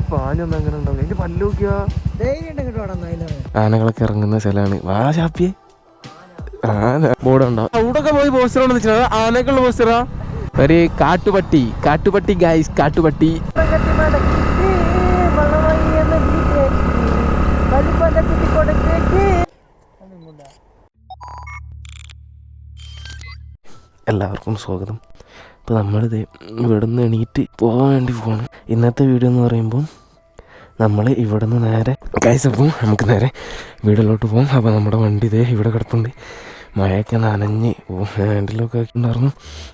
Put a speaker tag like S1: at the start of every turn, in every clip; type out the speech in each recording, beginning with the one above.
S1: പാഞ്ഞൊന്നും അങ്ങനെ ഉണ്ടാവും എന്റെ ആനകളൊക്കെ ഇറങ്ങുന്ന സ്ഥലമാണ്. വാ ഷാപ്പിയെ ആന. ബോർഡ് ഉണ്ടോ അവിടൊക്കെ പോയി പോസ്റ്റർ കൊണ്ട് വെച്ചാൽ ആനക്കുള്ള പോസ്റ്ററാ. ഒരു കാട്ടുപട്ടി. കാട്ടുപട്ടി ഗൈസ് കാട്ടുപട്ടി. എല്ലാവർക്കും സ്വാഗതം. ഇപ്പോൾ നമ്മളിത് ഇവിടെ നിന്ന് എണീറ്റ് പോകാൻ വേണ്ടി പോവാണ്. ഇന്നത്തെ വീഡിയോ എന്ന് പറയുമ്പോൾ നമ്മൾ ഇവിടെ നിന്ന് നേരെ കൈസ പോവും നമുക്ക് നേരെ വീടിലോട്ട് പോകും അപ്പോൾ നമ്മുടെ വണ്ടി ഇതേ ഇവിടെ കിടപ്പുണ്ട്. മഴയൊക്കെ നനഞ്ഞ് ഹാൻഡിലൊക്കെ ഉണ്ടായിരുന്നു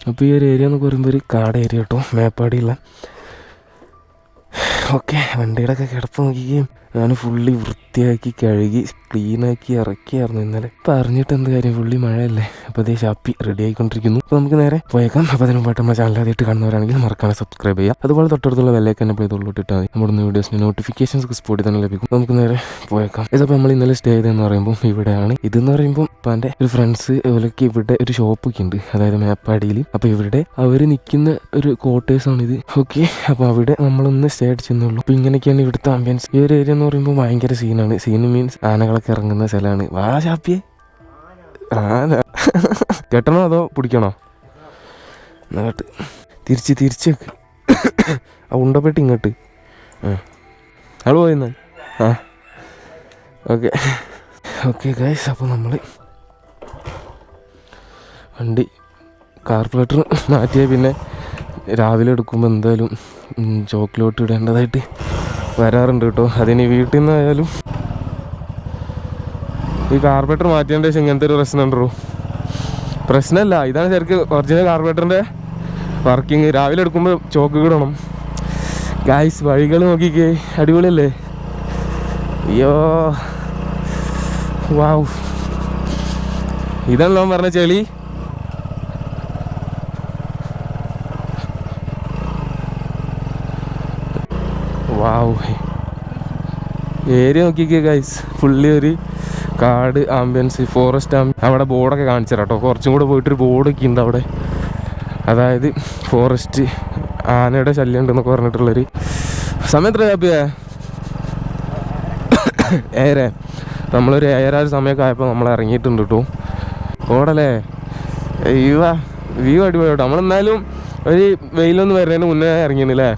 S1: അപ്പോൾ ഈ ഒരു ഏരിയ എന്ന് പറയുമ്പോൾ ഒരു കാട് ഏരിയ കേട്ടോ മേപ്പാടിയുള്ള. ഓക്കെ വണ്ടിയുടെ ഒക്കെ കിടപ്പ് നോക്കിക്കുകയും ഞാൻ ഫുള്ളി വൃത്തിയാക്കി കഴുകി ക്ലീനാക്കി ഇറക്കിയായിരുന്നു ഇന്നലെ. ഇപ്പം അറിഞ്ഞിട്ട് എന്ത് കാര്യം? ഫുള്ളി മഴയല്ലേ. അപ്പോൾ അതേ ഷാപ്പി റെഡി ആയിക്കൊണ്ടിരിക്കുന്നു. അപ്പോൾ നമുക്ക് നേരെ പോയേക്കാം. അപ്പോൾ അതിന് മുമ്പായിട്ട് നമ്മുടെ ചാനൽ ആദ്യമായിട്ട് കാണുന്നവരാണെങ്കിൽ മറക്കാതെ സബ്സ്ക്രൈബ് ചെയ്യുക. അതുപോലെ തൊട്ടടുത്തുള്ള വിലയൊക്കെ തന്നെ പ്ലേ ഇട്ടാൽ മതി. നമ്മുടെ വീഡിയോസിന് നോട്ടിഫിക്കേഷൻസ് സ്പോട്ടിൽ തന്നെ ലഭിക്കും. നമുക്ക് നേരെ പോയേക്കാം. ഇതപ്പോൾ നമ്മൾ ഇന്നലെ സ്റ്റേ ചെയ്തതെന്ന് പറയുമ്പോൾ ഇവിടെയാണ്. ഇതെന്ന് പറയുമ്പോൾ ഇപ്പം എന്റെ ഒരു ഫ്രണ്ട്സ് ഇവരൊക്കെ ഇവിടെ ഒരു ഷോപ്പൊക്കെ ഉണ്ട്. അതായത് മേപ്പാടിയിൽ അപ്പോൾ ഇവിടെ അവർ നിൽക്കുന്ന ഒരു ക്വാർട്ടേഴ്സാണിത് ഓക്കെ അപ്പോൾ അവിടെ നമ്മളൊന്ന് സ്റ്റേ അടിച്ചെന്നുള്ളൂ അപ്പോൾ ഇങ്ങനെയൊക്കെയാണ് ഇവിടുത്തെ ആംബിയൻസ് ഈ ഒരു ഏരിയ എന്ന് പറയുമ്പോൾ ഭയങ്കര സീനാണ്. സീന് മീൻസ് ആനകളൊക്കെ ഇറങ്ങുന്ന സ്ഥലമാണ് വാ ചാപ്പിയെ ആന കെട്ടണോ അതോ പിടിക്കണോ? എന്നിട്ട് തിരിച്ച് തിരിച്ച് ആ ഉണ്ടപ്പെട്ട് ഇങ്ങോട്ട്. ആ. ആൾ പോയിന്ന ആ. ഓക്കെ. ഓക്കെ ഗൈസ് അപ്പോൾ നമ്മൾ വണ്ടി കാർപ്പറേറ്റർ മാറ്റിയ പിന്നെ രാവിലെ എടുക്കുമ്പോൾ എന്തായാലും ചോക്ലേറ്റ് ഇടേണ്ടതായിട്ട് വരാറുണ്ട് കേട്ടോ. അതിന് വീട്ടിൽ നിന്നായാലും ഈ കാർപ്പറേറ്റർ മാറ്റേണ്ട ശേഷം ഇങ്ങനത്തെ ഒരു പ്രശ്നം ഉണ്ടോ? പ്രശ്നമല്ല ഇതാണ് ശരിക്കും ഒറിജിനൽ കാർപ്പറേറ്ററിന്റെ വർക്കിംഗ് രാവിലെ എടുക്കുമ്പോൾ ചോക്ക് കിടണം ഗായ്സ് വഴികൾ നോക്കിക്കേ. അടിപൊളിയല്ലേ? അയ്യോ. വാവ് ഇതാണല്ലോ പറഞ്ഞ ചെളി വാവ് ഏരിയ നോക്കിക്കേ ഗൈസ് ഫുള്ളി ഒരു കാട് ആംബിയൻസ് ഫോറസ്റ്റ് ആംബി അവിടെ ബോർഡൊക്കെ കാണിച്ചു കേട്ടോ കുറച്ചും കൂടെ പോയിട്ടൊരു ബോർഡൊക്കെ ഉണ്ട് അവിടെ. അതായത് ഫോറസ്റ്റ് ആനയുടെ ശല്യം ഉണ്ടെന്നൊക്കെ പറഞ്ഞിട്ടുള്ളൊരു സമയം എത്ര ചാപ്പിയേ ഏരെ നമ്മളൊരു ഏഴര സമയമൊക്കെ ആയപ്പോൾ നമ്മൾ ഇറങ്ങിയിട്ടുണ്ട് കേട്ടോ ഓടല്ലേ? അയ്യോ വ്യൂ അടിപൊളി കേട്ടോ നമ്മളെന്നാലും ഒരു വെയിലൊന്നും വരുന്നതിന് മുന്നേ ഇറങ്ങിയിരുന്നില്ലേ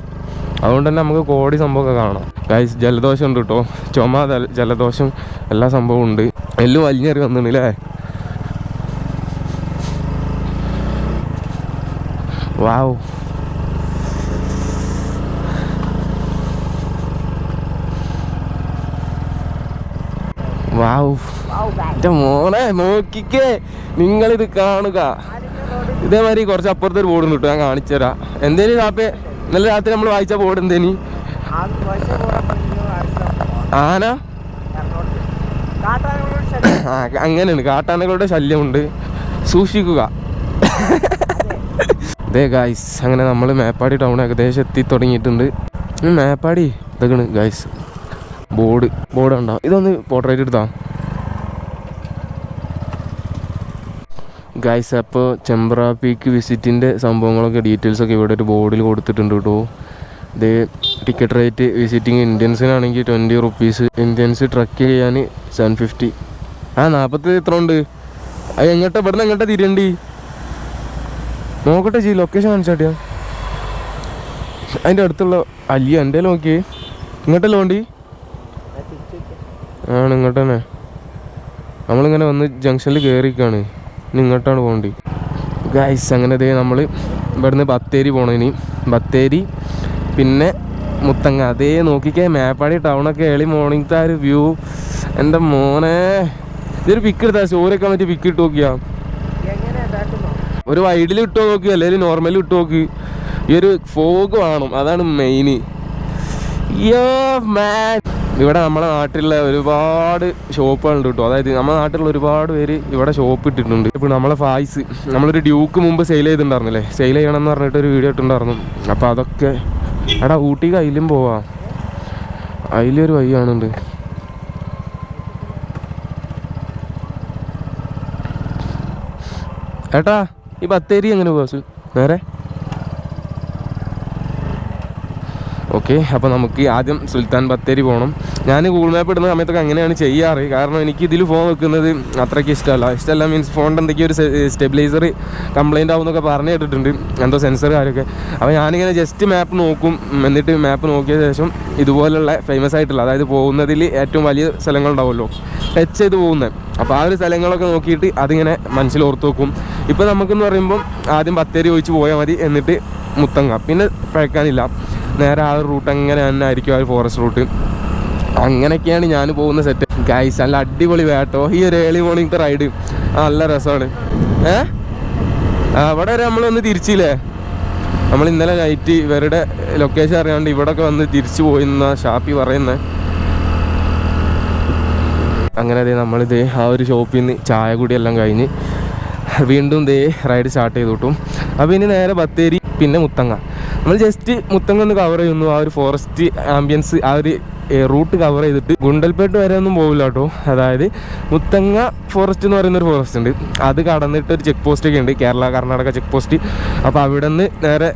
S1: അതുകൊണ്ട് തന്നെ നമുക്ക് കോടി സംഭവമൊക്കെ കാണാം. ഗൈസ് ജലദോഷം ഉണ്ട് കേട്ടോ ചുമ ജലദോഷം എല്ലാ സംഭവവും ഉണ്ട്. എല്ലാം വലിഞ്ഞേറി വന്നില്ലേ വാവ് വാവ് എന്റെ മോനെ നോക്കിക്കേ. നിങ്ങളിത് കാണുക. ഇതേമാതിരി കുറച്ച് അപ്പുറത്തൊരു ബോർഡ് കിട്ടും ഞാൻ കാണിച്ചു തരാം എന്തേലും രാപ്പേ ഇന്നലെ രാത്രി നമ്മൾ വായിച്ച ബോർഡ് എന്തേനി? ആന? അങ്ങനെയാണ്. കാട്ടാനകളുടെ ശല്യമുണ്ട്. സൂക്ഷിക്കുക. അതെ ഗായ്സ് അങ്ങനെ നമ്മൾ മേപ്പാടി ടൗൺ ഏകദേശം എത്തി തുടങ്ങിയിട്ടുണ്ട്. മേപ്പാടി ഇതൊക്കെയാണ് ഗായ്സ് ബോർഡ് ബോർഡ് ഉണ്ടാവും ഇതൊന്ന് പോർട്രേറ്റ് എടുത്താ? ഗായ്സ് അപ്പോൾ ചെമ്പ്ര പീക്ക് വിസിറ്റിന്റെ സംഭവങ്ങളൊക്കെ ഡീറ്റെയിൽസൊക്കെ ഇവിടെ ഒരു ബോർഡിൽ കൊടുത്തിട്ടുണ്ട് കേട്ടോ ഇത് ടിക്കറ്റ് റേറ്റ് വിസിറ്റിംഗ് ഇന്ത്യൻസിനാണെങ്കിൽ ട്വന്റി റുപ്പീസ് ഇന്ത്യൻസ് ട്രക്ക് ചെയ്യാൻ സെവൻ ഫിഫ്റ്റി ആ നാൽപ്പത്തി എത്ര ഉണ്ട്? അത് എങ്ങോട്ടാ? ഇവിടെ നിന്ന് എങ്ങോട്ടാ തിരിയണ്ടി നോക്കട്ടെ ചെയ്യും ലൊക്കേഷൻ കാണിച്ചാട്ടിയാ അതിന്റെ അടുത്തുള്ള അല്ലി എന്റെ നോക്കിയേ. ഇങ്ങോട്ടല്ലേ വണ്ടി ആണ് ഇങ്ങോട്ട് തന്നെ. നമ്മളിങ്ങനെ വന്ന് ജംഗ്ഷനിൽ കയറിക്കാണ് ഇങ്ങോട്ടാണ് പോകേണ്ടി. ഗൈസ് അങ്ങനെ ദേ നമ്മൾ ഇവിടുന്ന് ബത്തേരി പോകണം ഇനി. ബത്തേരി പിന്നെ മുത്തങ്ങ. അതേ നോക്കിക്കേ മേപ്പാടി ടൗണൊക്കെ ഏളി മോർണിംഗത്തെ ഒരു വ്യൂ എന്റെ മോനെ. ഇതൊരു പിക്ക് എടുത്താൽ സ്റ്റോറിയൊക്കെ പറ്റി പിക്ക് ഇട്ട് നോക്കിയാ. ഒരു വൈഡിൽ ഇട്ട് നോക്കി അല്ലെങ്കിൽ നോർമലി ഇട്ട് നോക്കി. ഈ ഒരു ഫോഗ് വേണം. അതാണ് മെയിൻ യോ മാൻ ഇവിടെ നമ്മുടെ നാട്ടിലുള്ള ഒരുപാട് ഷോപ്പുകളുണ്ട് കേട്ടോ. അതായത് നമ്മുടെ നാട്ടിലുള്ള ഒരുപാട് പേര് ഇവിടെ ഷോപ്പ് ഇട്ടിട്ടുണ്ട്. ഇപ്പോൾ നമ്മളെ ഫായ്സ് നമ്മളൊരു ഡ്യൂക്ക് മുമ്പ് സെയിൽ ചെയ്തിട്ടുണ്ടായിരുന്നില്ലേ? സെയിൽ ചെയ്യണം എന്ന് പറഞ്ഞിട്ട് ഒരു വീഡിയോ ഇട്ടുണ്ടായിരുന്നു അപ്പോൾ അതൊക്കെ എടാ ഊട്ടി അതിലും പോവാ. അതിലൊരു വഴി കാണുന്നുണ്ട്. ഏട്ടാ ഈ ബത്തേരി എങ്ങനെ പോവാ നേരെ? ഓക്കെ അപ്പോൾ നമുക്ക് ആദ്യം സുൽത്താൻ ബത്തേരി പോകണം ഞാൻ ഗൂഗിൾ മാപ്പ് ഇടുന്ന സമയത്തൊക്കെ അങ്ങനെയാണ് ചെയ്യാറ്. കാരണം എനിക്ക് ഇതിൽ ഫോൺ വെക്കുന്നത് അത്രയ്ക്ക് ഇഷ്ടമല്ല. ഇഷ്ടമല്ല മീൻസ് ഫോണിന്റെ എന്തൊക്കെയോ ഒരു സ്റ്റെബിലൈസർ കംപ്ലൈന്റ് ആവും എന്നൊക്കെ പറഞ്ഞു കേട്ടിട്ടുണ്ട്. എന്തോ സെൻസർ കാര്യമൊക്കെ. അപ്പോൾ ഞാനിങ്ങനെ ജസ്റ്റ് മാപ്പ് നോക്കും. എന്നിട്ട് മാപ്പ് നോക്കിയ ശേഷം ഇതുപോലുള്ള ഫേമസ് ആയിട്ടുള്ള അതായത് പോകുന്നതിൽ ഏറ്റവും വലിയ സ്ഥലങ്ങളുണ്ടാവുമല്ലോ ടച്ച് ചെയ്ത് പോകുന്നത്. അപ്പോൾ ആ ഒരു സ്ഥലങ്ങളൊക്കെ നോക്കിയിട്ട് അതിങ്ങനെ മനസ്സിൽ ഓർത്ത് വെക്കും. ഇപ്പോൾ നമുക്കെന്ന് പറയുമ്പം ആദ്യം ബത്തേരി ഒഴിച്ച് പോയാൽ മതി. എന്നിട്ട് മുത്തങ്ങ. പിന്നെ പഴക്കാനില്ല. നേരെ ആ ഒരു റൂട്ട് അങ്ങനെ തന്നെ ആയിരിക്കും ആ ഒരു ഫോറസ്റ്റ് റൂട്ട് അങ്ങനെയൊക്കെയാണ് ഞാൻ പോകുന്ന സെറ്റ് ഗൈസ് നല്ല അടിപൊളി വേട്ടോ ഈ ഒരു ഏളി മോർണിംഗത്തെ റൈഡ് നല്ല രസമാണ്. ഏ? അവിടെ വരെ നമ്മളൊന്ന് തിരിച്ചില്ലേ? നമ്മൾ ഇന്നലെ നൈറ്റ് ഇവരുടെ ലൊക്കേഷൻ അറിയാണ്ട് ഇവിടൊക്കെ വന്ന് തിരിച്ചു പോയിന്ന ഷാപ്പി പറയുന്നത് അങ്ങനെ ദേ നമ്മളിത് ആ ഒരു ഷോപ്പിൽ നിന്ന് ചായ കൂടിയെല്ലാം കഴിഞ്ഞ് വീണ്ടും ദേ റൈഡ് സ്റ്റാർട്ട് ചെയ്തു കിട്ടും അപ്പോൾ ഇനി നേരെ ബത്തേരി പിന്നെ മുത്തങ്ങ. നമ്മൾ ജസ്റ്റ് മുത്തങ്ങ ഒന്ന് കവർ ചെയ്യുന്നു. ആ ഒരു ഫോറസ്റ്റ് ആംബിയൻസ് ആ ഒരു റൂട്ട് കവർ ചെയ്തിട്ട് ഗുണ്ടൽപേട്ട് വരെ ഒന്നും പോകില്ല കേട്ടോ. അതായത് മുത്തങ്ങ ഫോറസ്റ്റ് എന്ന് പറയുന്ന ഒരു ഫോറസ്റ്റ് ഉണ്ട്. അത് കടന്നിട്ട് ഒരു ചെക്ക് പോസ്റ്റ് ഒക്കെ ഉണ്ട്. കേരള കർണാടക ചെക്ക് പോസ്റ്റ് അപ്പോൾ അവിടെ നിന്ന് നേരെ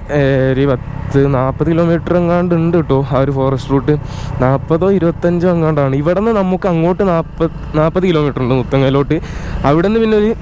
S1: ഒരു പത്ത് നാൽപ്പത് കിലോമീറ്റർ എങ്ങാണ്ട് ഉണ്ട് കേട്ടോ ആ ഒരു ഫോറസ്റ്റ് റൂട്ട് നാൽപ്പതോ ഇരുപത്തഞ്ചോ എങ്ങാണ്ടാണ്. ഇവിടെ നിന്ന് നമുക്ക് അങ്ങോട്ട് നാൽപ്പത് നാൽപ്പത് കിലോമീറ്റർ ഉണ്ട് മുത്തങ്ങയിലോട്ട്. അവിടെ നിന്ന് പിന്നെ ഒരു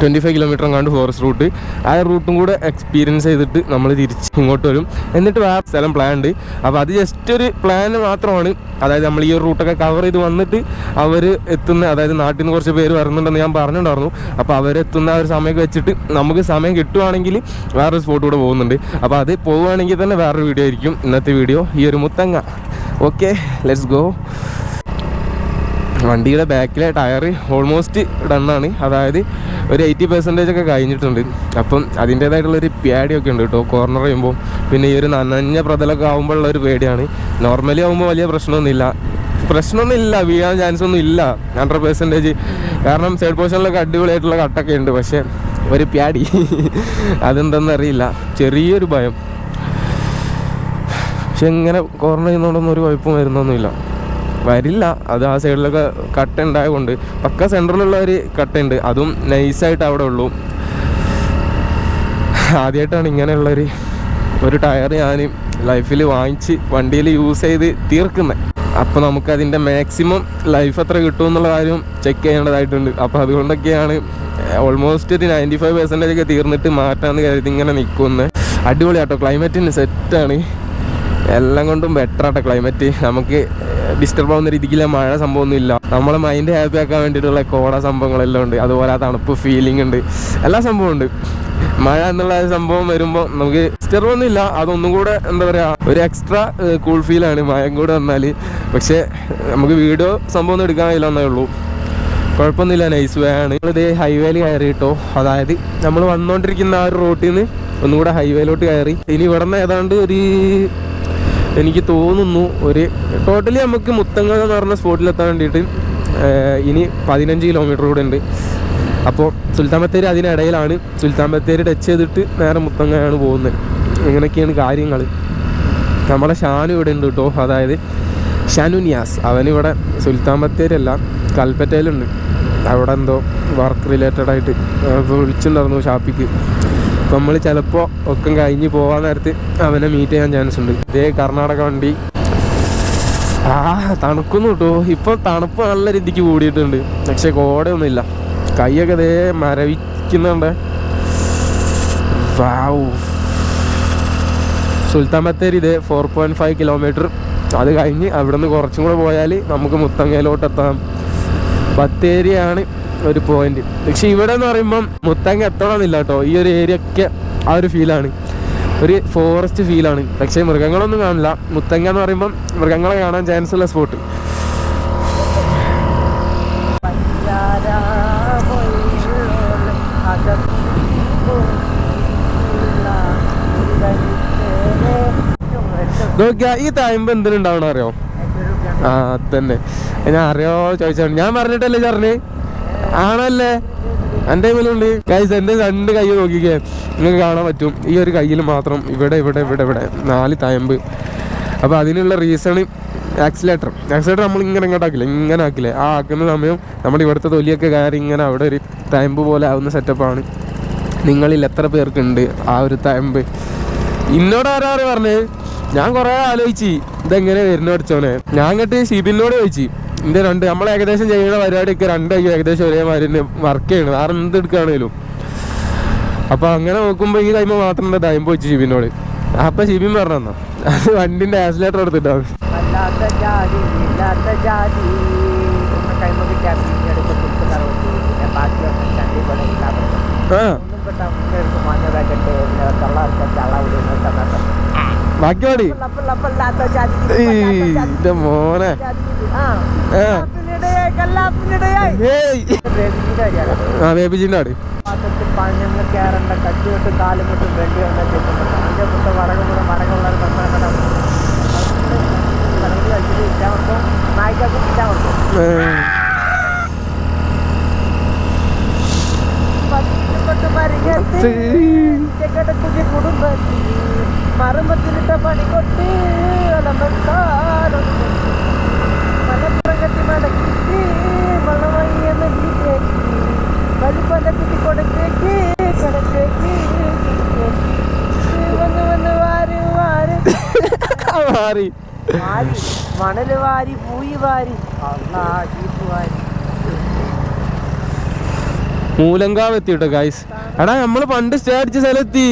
S1: ട്വന്റി ഫൈവ് കിലോമീറ്റർ എങ്ങാണ്ട് ഫോറസ്റ്റ് റൂട്ട് ആ റൂട്ടും കൂടെ എക്സ്പീരിയൻസ് ചെയ്തിട്ട് നമ്മൾ തിരിച്ച് ഇങ്ങോട്ട് വരും. എന്നിട്ട് വേറെ സ്ഥലം പ്ലാൻ ഉണ്ട്. അപ്പോൾ അത് ജസ്റ്റ് ഒരു പ്ലാൻ മാത്രമാണ്. അതായത് നമ്മൾ ഈ ഒരു റൂട്ടൊക്കെ കവർ ചെയ്ത് വന്നിട്ട് അവർ എത്തുന്ന അതായത് നാട്ടിൽ നിന്ന് കുറച്ച് പേര് വരുന്നുണ്ടെന്ന് ഞാൻ പറഞ്ഞിട്ടുണ്ടായിരുന്നു. അപ്പോൾ അവരെത്തുന്ന ആ ഒരു സമയമൊക്കെ വെച്ചിട്ട് നമുക്ക് സമയം കിട്ടുവാണെങ്കിൽ വേറൊരു സ്പോട്ട് കൂടെ പോകുന്നുണ്ട്. അപ്പോൾ അത് പോവുകയാണെങ്കിൽ തന്നെ വേറൊരു വീഡിയോ ആയിരിക്കും. ഇന്നത്തെ വീഡിയോ ഈ ഒരു മുത്തങ്ങ. ഓക്കെ ലെറ്റ്സ് ഗോ വണ്ടിയുടെ ബാക്കിലെ ടയർ ഓൾമോസ്റ്റ് ഡണ്ണാണ് അതായത് ഒരു എയ്റ്റി പെർസെന്റേജ് ഒക്കെ കഴിഞ്ഞിട്ടുണ്ട്. അപ്പം അതിന്റേതായിട്ടുള്ളൊരു പേടിയൊക്കെ ഉണ്ട് കേട്ടോ. കോർണർ ചെയ്യുമ്പോൾ പിന്നെ ഈ ഒരു നനഞ്ഞ പ്രതലൊക്കെ ആകുമ്പോഴുള്ള ഒരു പേടിയാണ്. നോർമലി ആകുമ്പോൾ വലിയ പ്രശ്നമൊന്നുമില്ല. പ്രശ്നമൊന്നുമില്ല. വീഴാൻ ചാൻസ് ഒന്നും ഇല്ല. ഹൺഡ്രഡ് പെർസെന്റേജ് കാരണം സൈഡ് പോർഷനിലൊക്കെ അടിപൊളിയായിട്ടുള്ള കട്ടൊക്കെ ഉണ്ട്. പക്ഷേ ഒരു പ്യാടി അതെന്തെന്നറിയില്ല ചെറിയൊരു ഭയം. പക്ഷെ ഇങ്ങനെ കോർണർ ചെയ്യുന്നതുകൊണ്ടൊന്നും ഒരു കുഴപ്പം വരുന്നൊന്നുമില്ല. വരില്ല. അത് ആ സൈഡിലൊക്കെ കട്ട ഉണ്ടായതുകൊണ്ട്. പക്ക സെന്ററിലുള്ള ഒരു കട്ടുണ്ട് അതും നൈസായിട്ട് അവിടെ ഉള്ളൂ. ആദ്യമായിട്ടാണ് ഇങ്ങനെയുള്ളൊരു ഒരു ടയർ ഞാൻ ലൈഫിൽ വാങ്ങിച്ച് വണ്ടിയിൽ യൂസ് ചെയ്ത് തീർക്കുന്നത് അപ്പോൾ നമുക്കതിന്റെ മാക്സിമം ലൈഫ് എത്ര കിട്ടും എന്നുള്ള കാര്യം ചെക്ക് ചെയ്യേണ്ടതായിട്ടുണ്ട്. അപ്പോൾ അതുകൊണ്ടൊക്കെയാണ് ഓൾമോസ്റ്റ് ഒരു നയന്റി ഫൈവ് പെർസെന്റേജ് ഒക്കെ തീർന്നിട്ട് മാറ്റാമെന്ന് കരുതി ഇങ്ങനെ നിൽക്കുന്നത് അടിപൊളിയാട്ടോ. ക്ലൈമറ്റിന് സെറ്റാണ് എല്ലാം കൊണ്ടും ബെറ്റർ ആട്ടെ ക്ലൈമറ്റ് നമുക്ക് ഡിസ്റ്റർബ് ആവുന്ന രീതിക്കുള്ള മഴ സംഭവമൊന്നും ഇല്ല. നമ്മളെ മൈൻഡ് ഹാപ്പി ആക്കാൻ വേണ്ടിയിട്ടുള്ള കോട സംഭവങ്ങളെല്ലാം ഉണ്ട്. അതുപോലെ ആ തണുപ്പ് ഫീലിംഗ് ഉണ്ട്. എല്ലാ സംഭവം ഉണ്ട്. മഴ എന്നുള്ള സംഭവം വരുമ്പോൾ നമുക്ക് ഡിസ്റ്റർബ് ഒന്നും ഇല്ല. അതൊന്നും കൂടെ എന്താ പറയുക ഒരു എക്സ്ട്രാ കൂൾ ഫീലാണ് മഴയും കൂടെ വന്നാൽ പക്ഷേ നമുക്ക് വീഡിയോ സംഭവം ഒന്നും എടുക്കാൻ കഴിയില്ല എന്നേ ഉള്ളൂ. കുഴപ്പമൊന്നുമില്ല. നൈസ് വേ ആണ്. നമ്മളിത് ഹൈവേയിൽ കയറി കേട്ടോ അതായത് നമ്മൾ വന്നുകൊണ്ടിരിക്കുന്ന ആ ഒരു റോട്ടിൽ നിന്ന് ഒന്നുകൂടെ ഹൈവേയിലോട്ട് കയറി. ഇനി ഇവിടെ നിന്ന് ഏതാണ്ട് ഒരു എനിക്ക് തോന്നുന്നു ഒരു ടോട്ടലി നമുക്ക് മുത്തങ്ങ എന്ന് പറഞ്ഞ സ്പോട്ടിലെത്താൻ വേണ്ടിയിട്ട് ഇനി പതിനഞ്ച് കിലോമീറ്റർ കൂടെ ഉണ്ട്. അപ്പോൾ സുൽത്താൻ ബത്തേരി അതിനിടയിലാണ്. സുൽത്താൻ ബത്തേരി ടച്ച് ചെയ്തിട്ട് നേരെ മുത്തങ്ങയാണ് പോകുന്നത്. ഇങ്ങനെയൊക്കെയാണ് കാര്യങ്ങൾ നമ്മുടെ ഷാനു ഇവിടെ ഉണ്ട് കേട്ടോ അതായത് ഷാനു നിയാസ്. അവനിവിടെ സുൽത്താൻ ബത്തേരി അല്ല കൽപ്പറ്റയിലുണ്ട്. അവിടെ എന്തോ വർക്ക് റിലേറ്റഡ് ആയിട്ട് അപ്പോൾ വിളിച്ചിട്ടുണ്ടായിരുന്നു ഷാപ്പിക്ക് നമ്മൾ ചിലപ്പോൾ ഒക്കെ കഴിഞ്ഞ് പോകാൻ നേരത്ത് അവനെ മീറ്റ് ചെയ്യാൻ ചാൻസ് ഉണ്ട്. ഇതേ കർണാടക വണ്ടി. ആ തണുക്കുന്നു കേട്ടോ ഇപ്പോൾ തണുപ്പ് നല്ല രീതിക്ക് കൂടിയിട്ടുണ്ട്. പക്ഷെ കോടയൊന്നുമില്ല. കൈയൊക്കെ ഇതേ മരവിക്കുന്നുണ്ട്. സുൽത്താൻ ബത്തേരി ഇതേ ഫോർ പോയിന്റ് ഫൈവ് കിലോമീറ്റർ അത് കഴിഞ്ഞ് അവിടെ നിന്ന് കുറച്ചും കൂടെ പോയാൽ നമുക്ക് മുത്തങ്ങയിലോട്ട് എത്താം ബത്തേരിയാണ് ഒരു പോയിന്റ് പക്ഷെ ഇവിടെ എന്ന് പറയുമ്പം മുത്തങ്ങ എത്തണമെന്നില്ല കേട്ടോ. ഈ ഒരു ഏരിയ ഒക്കെ ആ ഒരു ഫീലാണ് ഒരു ഫോറസ്റ്റ് ഫീലാണ് പക്ഷേ മൃഗങ്ങളൊന്നും കാണില്ല. മുത്തങ്ങ എന്ന് പറയുമ്പം മൃഗങ്ങളെ കാണാൻ ചാൻസ് ഉള്ള സ്പോട്ട് നോക്കിയാ ഈ തായ്മ്പ് എന്തിനുണ്ടാവണം അറിയോ? ആ തന്നെ ഞാൻ അറിയോ ചോദിച്ചാണ് ഞാൻ പറഞ്ഞിട്ടല്ലേ ചറിന് ആണല്ലേ? എന്റെ കയ്യിലുണ്ട്. കൈസ് എന്റെ രണ്ട് കൈ നോക്കിക്കേ. നിങ്ങൾക്ക് കാണാൻ പറ്റും. ഈ ഒരു കയ്യിൽ മാത്രം ഇവിടെ ഇവിടെ ഇവിടെ ഇവിടെ നാല് തയമ്പ്. അപ്പോൾ അതിനുള്ള റീസൺ ആക്സിലേറ്റർ ആക്സിലേറ്റർ നമ്മൾ ഇങ്ങനെ ഇങ്ങോട്ട് ആക്കില്ല? ഇങ്ങനെ ആക്കില്ലേ? ആ ആക്കുന്ന സമയം നമ്മൾ ഇവിടുത്തെ തൊലിയൊക്കെ കയറി ഇങ്ങനെ അവിടെ ഒരു തയമ്പ് പോലെ ആവുന്ന സെറ്റപ്പാണ് നിങ്ങളിൽ എത്ര പേർക്കുണ്ട് ആ ഒരു തയമ്പ്? ഇന്നോട് ആരാറ് പറഞ്ഞത് ഞാൻ കുറേ ആലോചിച്ച്. ഇതെങ്ങനെ വരുന്ന പഠിച്ചോനെ ഞാൻ അങ്ങോട്ട് ഷിബിനോട് ചോദിച്ചു. എന്റെ രണ്ട് നമ്മൾ ഏകദേശം ചെയ്യുന്ന പരിപാടിയൊക്കെ രണ്ടായി ഏകദേശം ഒരേമാതിരി വർക്ക് ചെയ്യണം വേറെ എന്ത് എടുക്കുകയാണെങ്കിലും അപ്പൊ അങ്ങനെ നോക്കുമ്പോ ഈ ടൈം മാത്രം എന്താ ടൈം പോയി ഷിബിനോട്. അപ്പൊ ഷിബിൻ പറഞ്ഞു അത് വണ്ടിന്റെ ആക്സിലേറ്റർ എടുത്തിട്ടാണ് ബാക്കി മോനെ.
S2: ആ.
S1: ബേബിജിന്റെ ആട്
S2: കുടുംബത്തിൽ. മറുമത്തിലിട്ട പണി കൊട്ടി അലമ്പത്താലൊന്ന്. മലപ്പുറം കെട്ടി മടക്കി മണമയ്യെന്ന് വീട്ടേക്ക് വലിപ്പല കുട്ടി കൊടുത്തേക്ക് കിടത്തേക്ക് വന്ന് വന്ന് വാരി വാരി.
S1: മാറി
S2: വാരി. മണൽ വാരി പൂയി വാരി. അള്ളാ ജീപ്പ് വാരി.
S1: മൂലങ്കാവ് എത്തി കേട്ടോ ഗായ്സ് എടാ നമ്മൾ പണ്ട് സ്റ്റേ അടിച്ച സ്ഥലത്തി.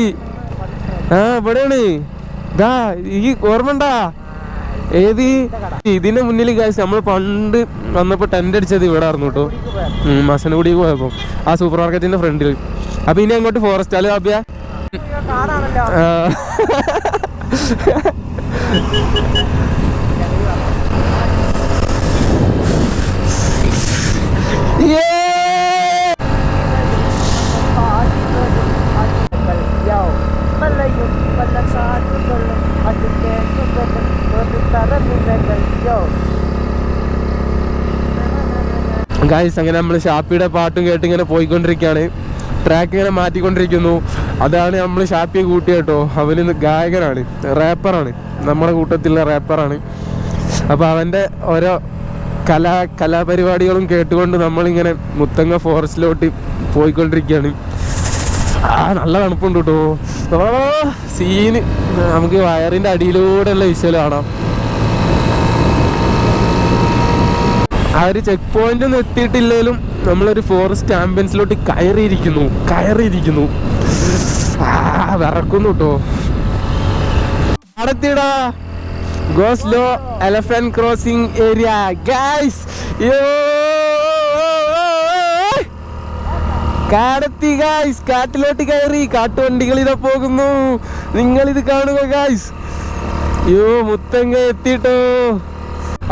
S1: ആ ഇവിടെയാണ്. ഇതാ ഈ ഓർമ്മണ്ടാ ഏത്? ഇതിന്റെ മുന്നിൽ കാശ് നമ്മൾ പണ്ട് വന്നപ്പോ ടെന്റ് അടിച്ചത് ഇവിടെ ആയിരുന്നു കേട്ടോ മസനഗുഡിക്ക് പോയപ്പോ. ആ സൂപ്പർ മാർക്കറ്റിന്റെ ഫ്രണ്ടിൽ അപ്പൊ ഇനി അങ്ങോട്ട് ഫോറസ്റ്റ് അല്ലേ അബ്യ? ആ. ഗായ്സ് അങ്ങനെ നമ്മൾ ഷാപ്പിയുടെ പാട്ടും കേട്ട് ഇങ്ങനെ പോയിക്കൊണ്ടിരിക്കുകയാണ്. ട്രാക്ക് ഇങ്ങനെ മാറ്റിക്കൊണ്ടിരിക്കുന്നു. അതാണ് നമ്മൾ ഷാപ്പിയെ കൂട്ടി കേട്ടോ. അവന് ഗായകനാണ് റാപ്പറാണ്. നമ്മുടെ കൂട്ടത്തിലുള്ള റാപ്പറാണ്. അപ്പോൾ അവന്റെ ഓരോ കലാ കലാപരിപാടികളും കേട്ടുകൊണ്ട് നമ്മളിങ്ങനെ മുത്തങ്ങ ഫോറസ്റ്റിലോട്ട് പോയിക്കൊണ്ടിരിക്കുകയാണ്. ആ നല്ല തണുപ്പുണ്ട് കേട്ടോ. സീന് നമുക്ക് വയറിന്റെ അടിയിലൂടെയുള്ള വിഷ്വൽ കാണാം. ആ ഒരു ചെക്ക് പോയിന്റ് ഒന്നും എത്തിയിട്ടില്ലേലും നമ്മളൊരു ഫോറസ്റ്റ് ആംബുലൻസിലോട്ട് കയറിയിരിക്കുന്നു. കയറിയിരിക്കുന്നു. ആ വിറക്കുന്നു കേട്ടോ അടുത്തിടാ go slow elephant crossing area guys കാടത്തി guys കാട്ടിലോട്ട് കയറി. കാട്ടുവണ്ടികൾ ഇതാ പോകുന്നു. നിങ്ങൾ ഇത് കാണുക ഗായ്സ് അയ്യോ മുത്തങ്ങ എത്തിട്ടോ.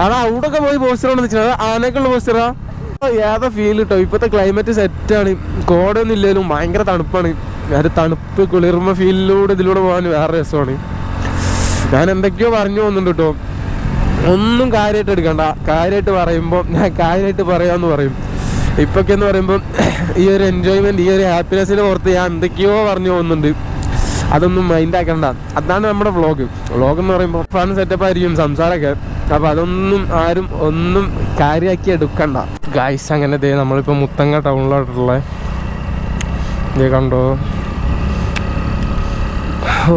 S1: അതാ അവിടൊക്കെ പോയി പോസ്റ്റർ ആണെന്ന് വെച്ചാൽ ആനക്കുള്ള പോസ്റ്ററാ ഏതാ ഫീൽ കിട്ടോ ഇപ്പത്തെ ക്ലൈമറ്റ് ആണ്. കോടൊന്നും ഇല്ലേലും ഭയങ്കര തണുപ്പാണ്. ഒരു തണുപ്പ് കുളിർമ ഫീലിലൂടെ ഇതിലൂടെ പോകാൻ വേറെ രസമാണ്. ഞാൻ എന്തൊക്കെയോ പറഞ്ഞു പോകുന്നുണ്ട് കേട്ടോ ഒന്നും കാര്യമായിട്ട് എടുക്കണ്ട. കാര്യമായിട്ട് പറയുമ്പോൾ ഞാൻ കാര്യമായിട്ട് പറയാമെന്ന് പറയും. ഇപ്പൊക്കെ എന്ന് പറയുമ്പോൾ ഈ ഒരു എൻജോയ്മെന്റ് ഈ ഒരു ഹാപ്പിനെസ്സിന് പുറത്ത് ഞാൻ എന്തൊക്കെയോ പറഞ്ഞു പോകുന്നുണ്ട്. അതൊന്നും മൈൻഡ് ആക്കണ്ട. അതാണ് നമ്മുടെ വ്ളോഗ് വ്ളോഗ് എന്ന് പറയുമ്പോൾ ഫൺ സെറ്റപ്പ് ആയിരിക്കും സംസാരമൊക്കെ. അപ്പോൾ അതൊന്നും ആരും ഒന്നും കാര്യമാക്കി എടുക്കണ്ട. ഗായ്സ് അങ്ങനെ ദേ നമ്മളിപ്പോൾ മുത്തങ്ങ ടൗണിലോട്ടുള്ള ഇതേ കണ്ടോ? ഓ.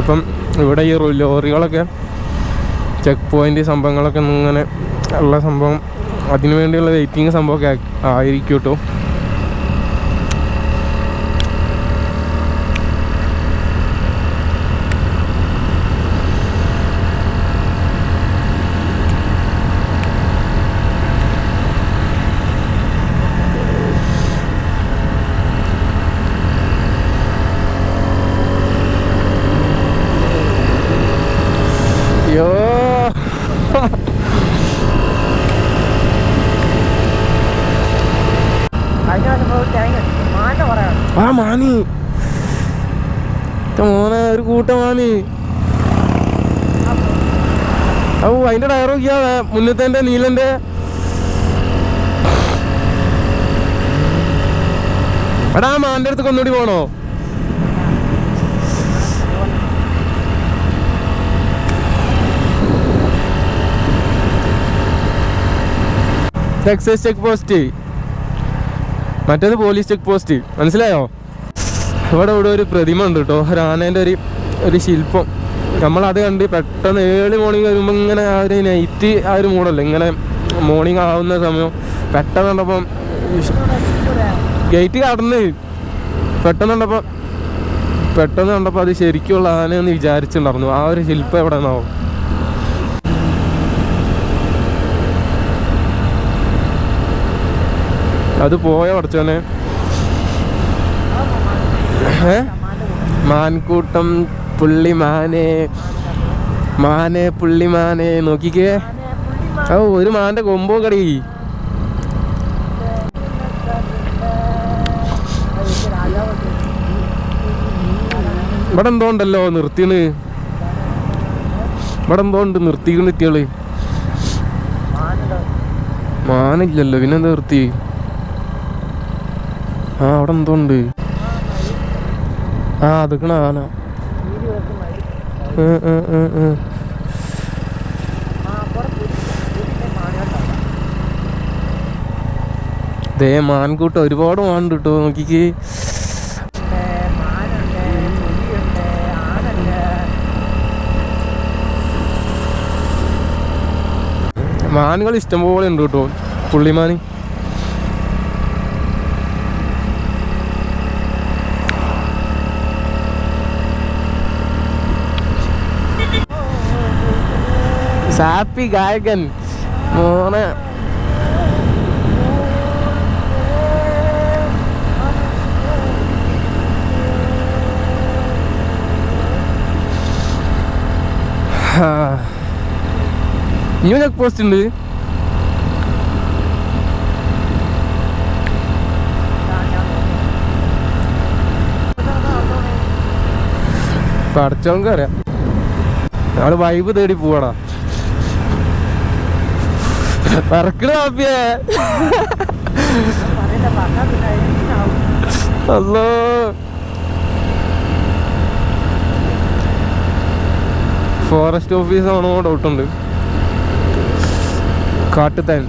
S1: അപ്പം ഇവിടെ ഈ ലോറികളൊക്കെ ചെക്ക് പോയിന്റ് സംഭവങ്ങളൊക്കെ ഇങ്ങനെ ഉള്ള സംഭവം അതിനു വേണ്ടിയുള്ള വെയിറ്റിംഗ് സംഭവമൊക്കെ ആയിരിക്കും കേട്ടോ അയ്യോ
S2: കഴിഞ്ഞ ദിവസം പോയി തേങ്ങ മാറ്റ പറയണം
S1: ആ മാനി ഇന്റെ മോനെ ഒരു കൂട്ടം മാനി ഓ അതിന്റെ ടയർ നോക്കിയാ മുന്നത്തെ നീലന്റെ എടാ മാന്റെ അടുത്ത് ഒന്നുകൂടി പോണോ? Excise check post. മറ്റേത് പോലീസ് ചെക്ക് പോസ്റ്റ്. മനസ്സിലായോ? ഇവിടെ ഇവിടെ ഒരു പ്രതിമ ഉണ്ട് കേട്ടോ. ഒരു ആനേന്റെ ഒരു ഒരു ശില്പം. നമ്മളത് കണ്ട് പെട്ടെന്ന് ഏഴ് മോർണിംഗ് വരുമ്പോൾ ഇങ്ങനെ ആ ഒരു നൈറ്റ് ആ ഒരു മൂടല്ലേ ഇങ്ങനെ മോർണിംഗ് ആവുന്ന സമയം പെട്ടെന്ന് കണ്ടപ്പം ഗേറ്റ് കടന്ന്. പെട്ടെന്ന് പെട്ടെന്ന് കണ്ടപ്പോൾ അത് ശരിക്കുള്ള ആനയെന്ന് വിചാരിച്ചിട്ടുണ്ടായിരുന്നു. ആ ഒരു ശില്പം എവിടെ നിന്നാവും അത് പോയ പഠിച്ചോനെ ഏ? മാൻകൂട്ടം പുള്ളി മാനെ മാനെ പുള്ളി മാനെ നോക്കിക്കേ. ഓ ഒരു മാന്റെ കൊമ്പോ കടി. ഇവിടെ എന്തോ ഉണ്ടല്ലോ നിർത്തിണ് ഇവിടെ എന്തോ ഉണ്ട് നിർത്തിക്കണ് എത്തിയാൾ മാനില്ലല്ലോ പിന്നെ നിർത്തി? ആ അവിടെ എന്തോ ഉണ്ട് ആ അതൊക്കെ ആന. ദേ മാൻകൂട്ടം ഒരുപാട് മാൻ കിട്ടോ നോക്കിക്ക്. മാനുകൾ ഇഷ്ടംപോലെ ഉണ്ട് കേട്ടോ പുള്ളിമാന്. സാപ്പി ഗായകൻ മോനെ. ന്യൂ ചെക്ക് പോസ്റ്റ് ഉണ്ട് പഠിച്ചവർക്ക് അറിയാം. ഞങ്ങൾ വൈബ് തേടി പോവാടാ. പറക്കണ കാപ്പിയേ അല്ലോ ഫോറസ്റ്റ് ഓഫീസ് ആണോ ഡൗട്ടുണ്ട് കാട്ടുത്താൻ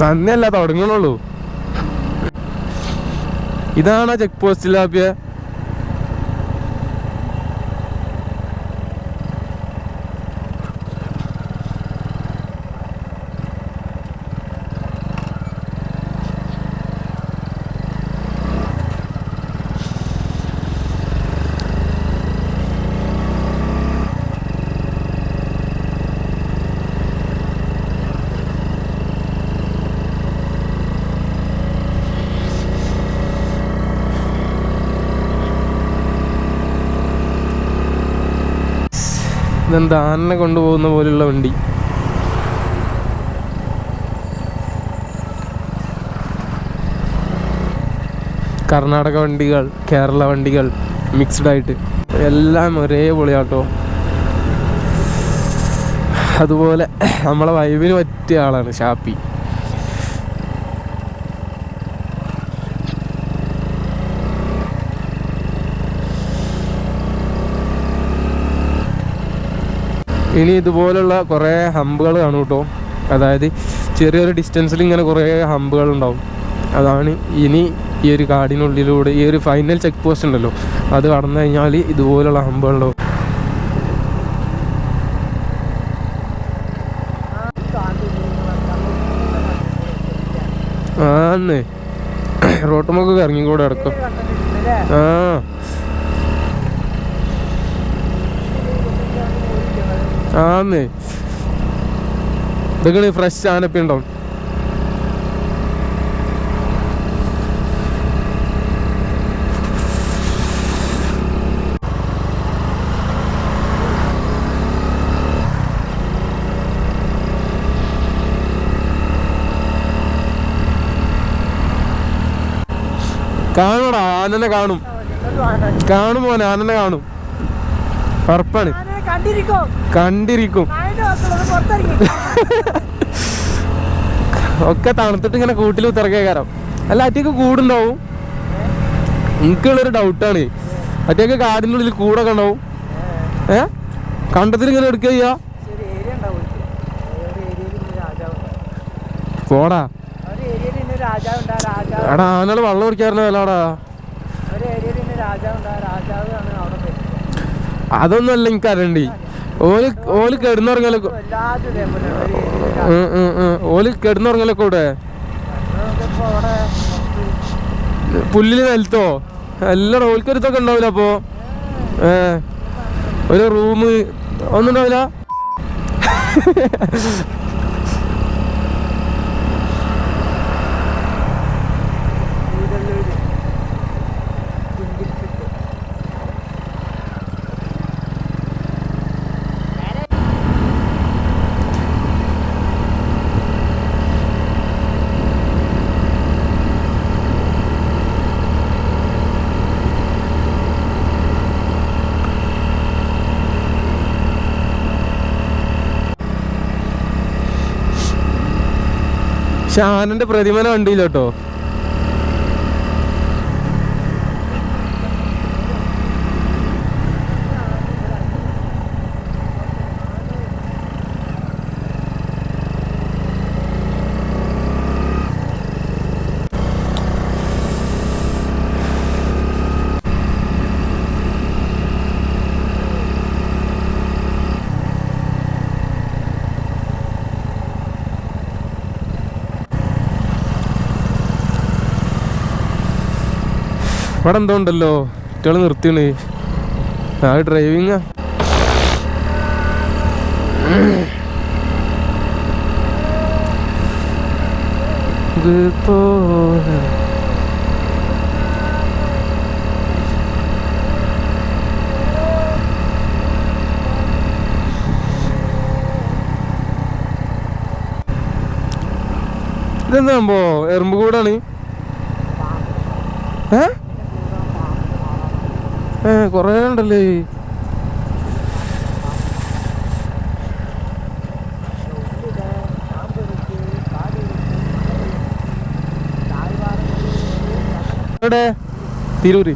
S1: തന്നെയല്ല തുടങ്ങണുള്ളൂ. ഇതാണ് ചെക്ക് പോസ്റ്റിൽ ആപ്പിയ ഇതെന്താ? ആനനെ കൊണ്ടുപോകുന്ന പോലുള്ള വണ്ടി. കർണാടക വണ്ടികൾ കേരള വണ്ടികൾ മിക്സ്ഡ് ആയിട്ട് എല്ലാം ഒരേ പൊളിയാട്ടോ. അതുപോലെ നമ്മളെ വൈബിന് പറ്റിയ ആളാണ് ഷാപ്പി. ഇനി ഇതുപോലുള്ള കുറേ ഹമ്പുകൾ കാണും കേട്ടോ. അതായത് ചെറിയൊരു ഡിസ്റ്റൻസിൽ ഇങ്ങനെ കുറേ ഹമ്പുകൾ ഉണ്ടാവും. അതാണ് ഇനി ഈ ഒരു കാടിനുള്ളിലൂടെ ഈ ഒരു ഫൈനൽ ചെക്ക് പോസ്റ്റ് ഉണ്ടല്ലോ. അത് കടന്നു കഴിഞ്ഞാൽ ഇതുപോലുള്ള ഹമ്പുകൾ ഉണ്ടാവും. ആന്ന്. റോട്ടുമൊക്കെ ഇറങ്ങിക്കൂടെ കിടക്കും ആ. ആന്ന്. ഇതൊക്കെ ഫ്രഷ് ആനപ്പി ഉണ്ടാവും കാണൂടാ ആനനെ കാണും. കാണും. മോനെ ആനനെ കാണും. ഉറപ്പാണ്.
S2: കണ്ടിരിക്കോ.
S1: ഒക്കെ തണുത്തിട്ട് ഇങ്ങനെ കൂട്ടിൽ ഉത്തറക്കേക്കാരം അല്ല അറ്റേക്ക് കൂടുണ്ടാവും. എനിക്കുള്ളൊരു ഡൗട്ടാണ് അറ്റേക്ക് കാടിന്റെ ഉള്ളിൽ കൂടൊക്കെ ഉണ്ടാവും. ഏ? കണ്ടത്തിൽ ഇങ്ങനെ എടുക്കുക ചെയ്യാ? പോടാ. എടാ ആനകൾ വെള്ളം കുടിക്കാറുണ്ട് അല്ലാടാ
S2: രാജാവ്
S1: അതൊന്നുമല്ല എനിക്ക് അറിയണ്ടി. ഓൽ ഓൽ കിടന്നുറങ്ങലോ
S2: എല്ലാവരും ഇതേപോലെ ഒരു ഏരിയയിലാണ്.
S1: ഓൽ കിടന്നുറങ്ങലോ കൂടെ പുല്ലിൽ നിലത്തോ? എല്ലാം ഓൽക്കൊരുത്തൊക്കെ ഉണ്ടാവില്ല അപ്പോ? ഒരു റൂം ഒന്നും ഉണ്ടാവില്ല ഷാനന്റെ പ്രതിമന കണ്ടില്ല കേട്ടോ ഇവിടെ എന്തോ ഉണ്ടല്ലോ കുട്ടികൾ നിർത്തിയാണ്. ആ ഡ്രൈവിങ് ഇതെന്താ സംഭവോ? എറുമ്പ് കൂടാണ്. ഏ? ഏ കൊറേ ഉണ്ടല്ലേ എവിടെ? തിരൂര്.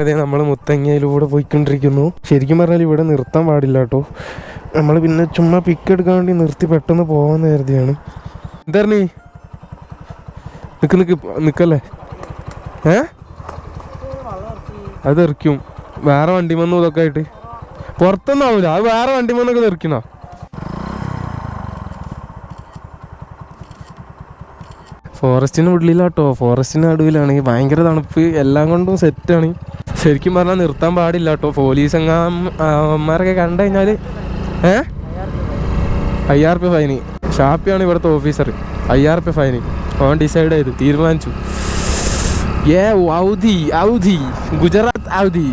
S1: അതെ നമ്മൾ മുത്തങ്ങയിലൂടെ പോയിക്കൊണ്ടിരിക്കുന്നു. ശരിക്കും പറഞ്ഞാൽ ഇവിടെ നിർത്താൻ പാടില്ല കേട്ടോ. നമ്മൾ പിന്നെ ചുമ്മാ പിക്ക് എടുക്കാൻ വേണ്ടി നിർത്തി പെട്ടെന്ന് പോവാന്ന് കരുതിയാണ്. എന്തായിരുന്നു നിക്ക് നിക്ക് നിക്കല്ലേ? ഏ? അത് തെറിക്കും വേറെ വണ്ടി വന്നു ഇതൊക്കെ ആയിട്ട് പുറത്തൊന്നും ആവൂല അത് വേറെ വണ്ടി വന്നൊക്കെ തെറിക്കണ ഫോറസ്റ്റിന് ഉള്ളിലാട്ടോ. ഫോറസ്റ്റിന് നടുവിലാണ്. ഭയങ്കര തണുപ്പ്. എല്ലാം കൊണ്ടും സെറ്റാണ്. ശരിക്കും പറഞ്ഞാൽ നിർത്താൻ പാടില്ല കേട്ടോ പോലീസ് എങ്ങാമാരൊക്കെ കണ്ടു കഴിഞ്ഞാൽ ഏ? R P fine. ഷാപ്പിയാണ് ഇവിടുത്തെ ഓഫീസർ. അയ്യാർ പി ഫൈന്. അവൻ ഡിസൈഡ് ചെയ്ത്. തീരുമാനിച്ചു. ഏ ഔധി. ഔധി. ഗുജറാത്ത് ഔധി.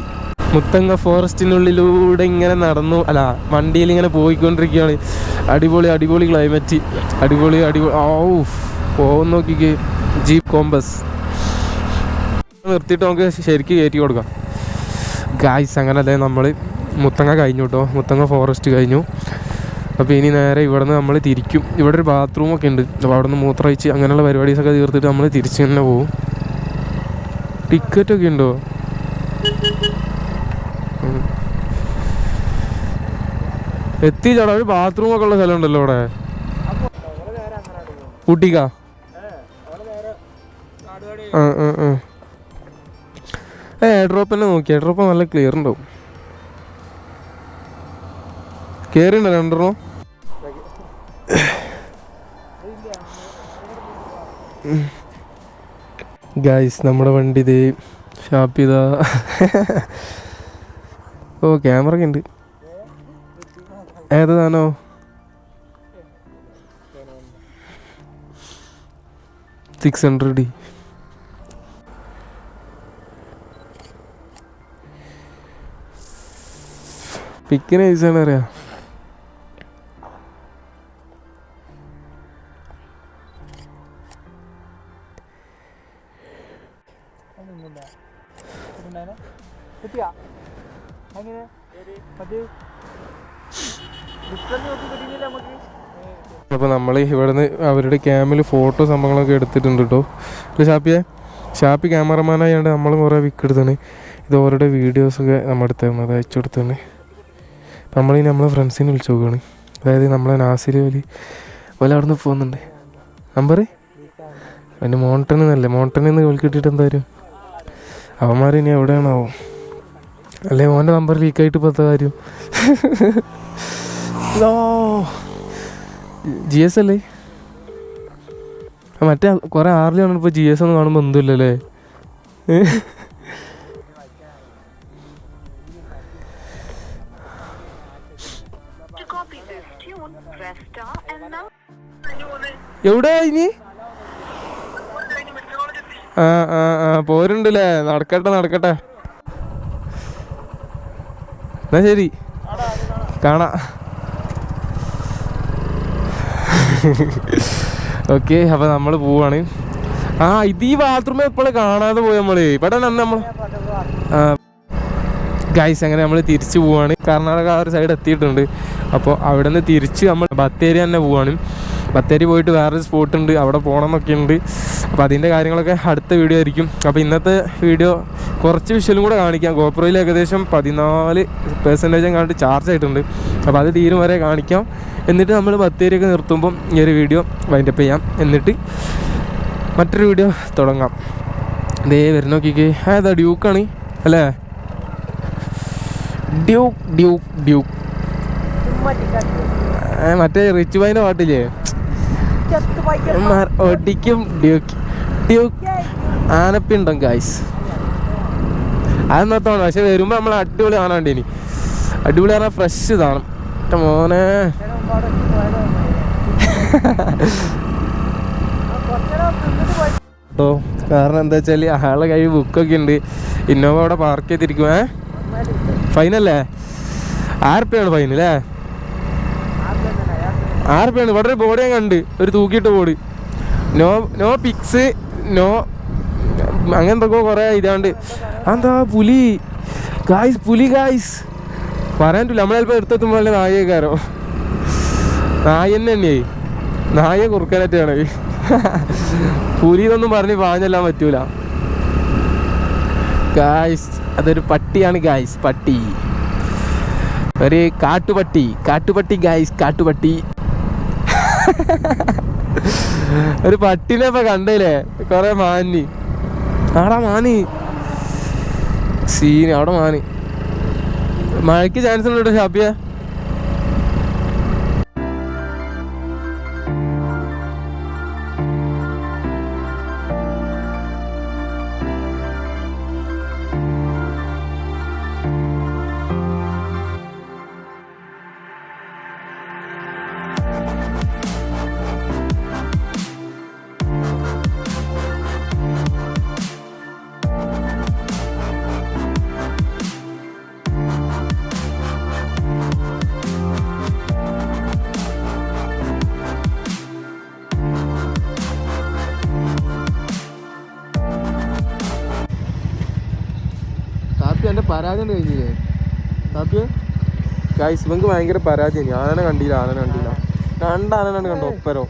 S1: മുത്തങ്ങ ഫോറസ്റ്റിനുള്ളിലൂടെ ഇങ്ങനെ നടന്നു. അല്ല വണ്ടിയിൽ ഇങ്ങനെ പോയിക്കൊണ്ടിരിക്കുകയാണ്. അടിപൊളി അടിപൊളി ക്ലൈമറ്റ് അടിപൊളി അടിപൊളി. ഓ പോകുന്ന നോക്കിക്ക്. Jeep Compass. നിർത്തിയിട്ട് നമുക്ക് ശരിക്ക് കയറ്റി കൊടുക്കാം. ഗായ്സ് അങ്ങനല്ലേ നമ്മൾ മുത്തങ്ങ കഴിഞ്ഞു കേട്ടോ മുത്തങ്ങ ഫോറസ്റ്റ് കഴിഞ്ഞു. അപ്പോൾ ഇനി നേരെ ഇവിടെ നിന്ന് നമ്മൾ തിരിക്കും. ഇവിടെ ഒരു ബാത്റൂമൊക്കെ ഉണ്ട്. അപ്പോൾ അവിടെ നിന്ന് മൂത്രമൊഴിച്ച് അങ്ങനെയുള്ള പരിപാടീസൊക്കെ തീർത്തിട്ട് നമ്മൾ തിരിച്ച് തന്നെ പോകും ടിക്കറ്റൊക്കെ ഉണ്ടോ? എത്തി ചേട്ടാ ഒരു ബാത്റൂം ഒക്കെ ഉള്ള സ്ഥലം ഉണ്ടല്ലോ ഇവിടെ ഊട്ടിക്കാ ഏ എയർ ഡ്രോപ്പ് തന്നെ നോക്കി. എയർ ഡ്രോപ്പ് നല്ല ക്ലിയർ ഉണ്ടാവും. കയറിണ്ടോ രണ്ടെണ്ണം? ഗായ്സ് നമ്മുടെ വണ്ടി ഇത് ഷാപ്പ് ചെയ്താ ഓ ക്യാമറ ഒക്കെ ഉണ്ട്. ഏതാണോ സിക്സ് ഹൺഡ്രഡ് പിക്കിന് ഐസാണ് അറിയാം.
S2: കിട്ടിയാ എങ്ങനെ? മറ്റേ
S1: അപ്പോൾ നമ്മൾ ഇവിടുന്ന് അവരുടെ ക്യാമിൽ ഫോട്ടോ സംഭവങ്ങളൊക്കെ എടുത്തിട്ടുണ്ട് കേട്ടോ. ഷാപ്പിയെ ഷാപ്പി ക്യാമറമാനായതുകൊണ്ട് നമ്മൾ കുറേ വിക്ക് എടുത്താണ് ഇത് ഓരോരുടെ വീഡിയോസൊക്കെ നമ്മൾ എടുത്തായിരുന്നു അയച്ചു കൊടുത്താണ്. നമ്മളിനി നമ്മളെ ഫ്രണ്ട്സിനെ വിളിച്ചു നോക്കുകയാണ് അതായത് നമ്മളെ നാസിർ വലി പോലെ അവിടെ നിന്ന് പോകുന്നുണ്ട്. നമ്പർ അതിന്റെ മോണ്ടനിൽ നിന്നല്ലേ മോണ്ടനിൽ നിന്ന് വിളിക്കിട്ടിട്ട് എന്തായാലും. അവന്മാർ ഇനി എവിടെയാണാവും? അല്ലേ മോന്റെ നമ്പർ ലീക്കായിട്ട് പത്ത കാര്യം. ഓ ജി എസ് അല്ലേ? മറ്റേ കുറേ ആറിൽ കാണുമ്പോൾ ജി എസ് ഒന്നും കാണുമ്പോൾ എന്തുമില്ലല്ലേ. എവിടെ ഇനി? ആ ആ ആ പോരുണ്ടല്ലേ. നടക്കട്ടെ നടക്കട്ടെ. എന്നാ ശരി. കാണാം. ഓക്കെ അപ്പൊ നമ്മൾ പോവാണ്. ആ ഇത് ഈ ബാത്റൂമിൽ എപ്പോഴും കാണാതെ പോയി നമ്മൾ. ഇവിടെ നമ്മൾ ഗൈസ് അങ്ങനെ നമ്മൾ തിരിച്ചു പോവാണ്. കർണാടക ആ ഒരു സൈഡ് എത്തിയിട്ടുണ്ട്. അപ്പോൾ അവിടെ നിന്ന് തിരിച്ച് നമ്മൾ ബത്തേരി തന്നെ പോവാണ്. ബത്തേരി പോയിട്ട് വേറൊരു സ്പോട്ട് ഉണ്ട്. അവിടെ പോകണം എന്നൊക്കെ ഉണ്ട് അപ്പോൾ അതിന്റെ കാര്യങ്ങളൊക്കെ അടുത്ത വീഡിയോ ആയിരിക്കും. അപ്പോൾ ഇന്നത്തെ വീഡിയോ കുറച്ച് വിഷ്വലും കൂടെ കാണിക്കാം. ഗോപ്രോയിൽ ഏകദേശം പതിനാല് പെർസെന്റേജും കണ്ടിട്ട് ചാർജ് ആയിട്ടുണ്ട്. അപ്പോൾ അത് തീരും വരെ കാണിക്കാം. എന്നിട്ട് നമ്മൾ ബത്തേരിയൊക്കെ നിർത്തുമ്പം ഈ ഒരു വീഡിയോ വൈൻഡപ്പ് ചെയ്യാം. എന്നിട്ട് മറ്റൊരു വീഡിയോ തുടങ്ങാം. ദേ വരുന്ന നോക്കിക്കേ. ആ ഏതാ ഡ്യൂക്കാണ് അല്ലേ? ഡ്യൂക്ക് ഡ്യൂക്ക് ഡ്യൂക്ക് മറ്റേ റിച്ച് ബൈന്റെ പാട്ടില്ലേ? ഒടിക്കും ഡ്യൂക്ക്. ഡ്യൂക്ക്. ആനപ്പിണ്ടം ഗായ്സ് അതെന്നത്തോണം പക്ഷെ വരുമ്പോൾ നമ്മൾ അടിപൊളി കാണാണ്ട് ഇനി അടിപൊളി ആണ ഫ്രഷ് ഇതാണ് എന്റെ മോനെ. കേട്ടോ കാരണം എന്താ വെച്ചാൽ ആളെ കയ്യിൽ ബുക്കൊക്കെ ഉണ്ട്. ഇന്നോവ അവിടെ പാർക്ക് ചെയ്തിരിക്കും ഏ? ഫൈനല്ലേ ആയിരപ്പയാണ് ഫൈൻ അല്ലേ? ആയിരപ്പയാണ് ഇവിടെ ഒരു ബോർഡ് കണ്ട്. ഒരു തൂക്കിയിട്ട് board no no pics no അങ്ങനെ എന്തൊക്കെ കുറേ ഇതാണ്ട്. എന്താ പുലി? ഗായ്സ് പുലി ഗായ്സ് പറയാൻ പറ്റില്ല നമ്മൾ ചിലപ്പോൾ എടുത്തെത്തുമ്പോൾ നായകാരോ നായ തന്നെ തന്നെയായി നായ കുറുക്കാനായിട്ടാണ് പുലി എന്നൊന്നും പറഞ്ഞ് പാഞ്ഞെല്ലാം പറ്റൂല. ഗായ്സ് അതൊരു പട്ടിയാണ് ഗായ്സ് പട്ടി. ഒരു കാട്ടുപട്ടി. കാട്ടുപട്ടി ഗായ്സ് കാട്ടുപട്ടി. ഒരു പട്ടിനെ ഇപ്പൊ കണ്ടില്ലേ കൊറേ മാനി ആടാ മാനി സീന് അവിടെ മാനി മഴയ്ക്ക് ചാൻസ് ഉണ്ട് ഷാപ്പിയ? പരാതി ഉണ്ട് കഴിഞ്ഞില്ലേ ഗൈസ് ഇവങ്ക് ഭയങ്കര പരാജയം ആനനെ കണ്ടില്ല ആനനെ കണ്ടില്ല. രണ്ട് ആനനാണ് കണ്ടോ ഒപ്പരോ.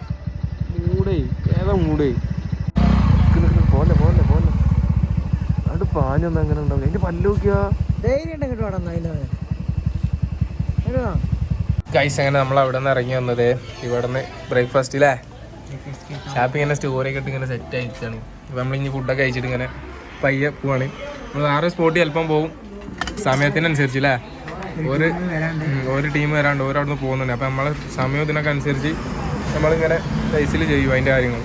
S1: മൂടേ. ഏതാ മൂടേ? പോലെ പോലെ പോലെ അത് പാഞ്ഞൊന്നും അങ്ങനെ ഉണ്ടാവില്ല. അതിന്റെ പല്ല് നോക്കിയാ? ഗൈസ് അങ്ങനെ നമ്മൾ അവിടെ നിന്ന് ഇറങ്ങി വന്നത്. ഇവിടെ നിന്ന് ബ്രേക്ക്ഫാസ്റ്റില്ലേ ഷാപ്പി ഇങ്ങനെ സ്റ്റോറിയൊക്കെ ഇട്ട് ഇങ്ങനെ സെറ്റ് ആയിട്ടാണ് ഇപ്പൊ നമ്മളിഞ്ഞ് ഫുഡൊക്കെ കഴിച്ചിട്ട് ഇങ്ങനെ പയ്യെ പോവാണ്. നമ്മൾ വേറെ സ്പോട്ടിൽ അല്പം പോകും സമയത്തിനനുസരിച്ച് അല്ലേ ഒരു ഒരു ടീം വരാണ്ട് ഓരോ അവിടെ നിന്ന് പോകുന്നുണ്ട്. അപ്പം നമ്മൾ സമയത്തിനൊക്കെ അനുസരിച്ച് നമ്മളിങ്ങനെ പൈസയിൽ ചെയ്യും അതിന്റെ കാര്യങ്ങൾ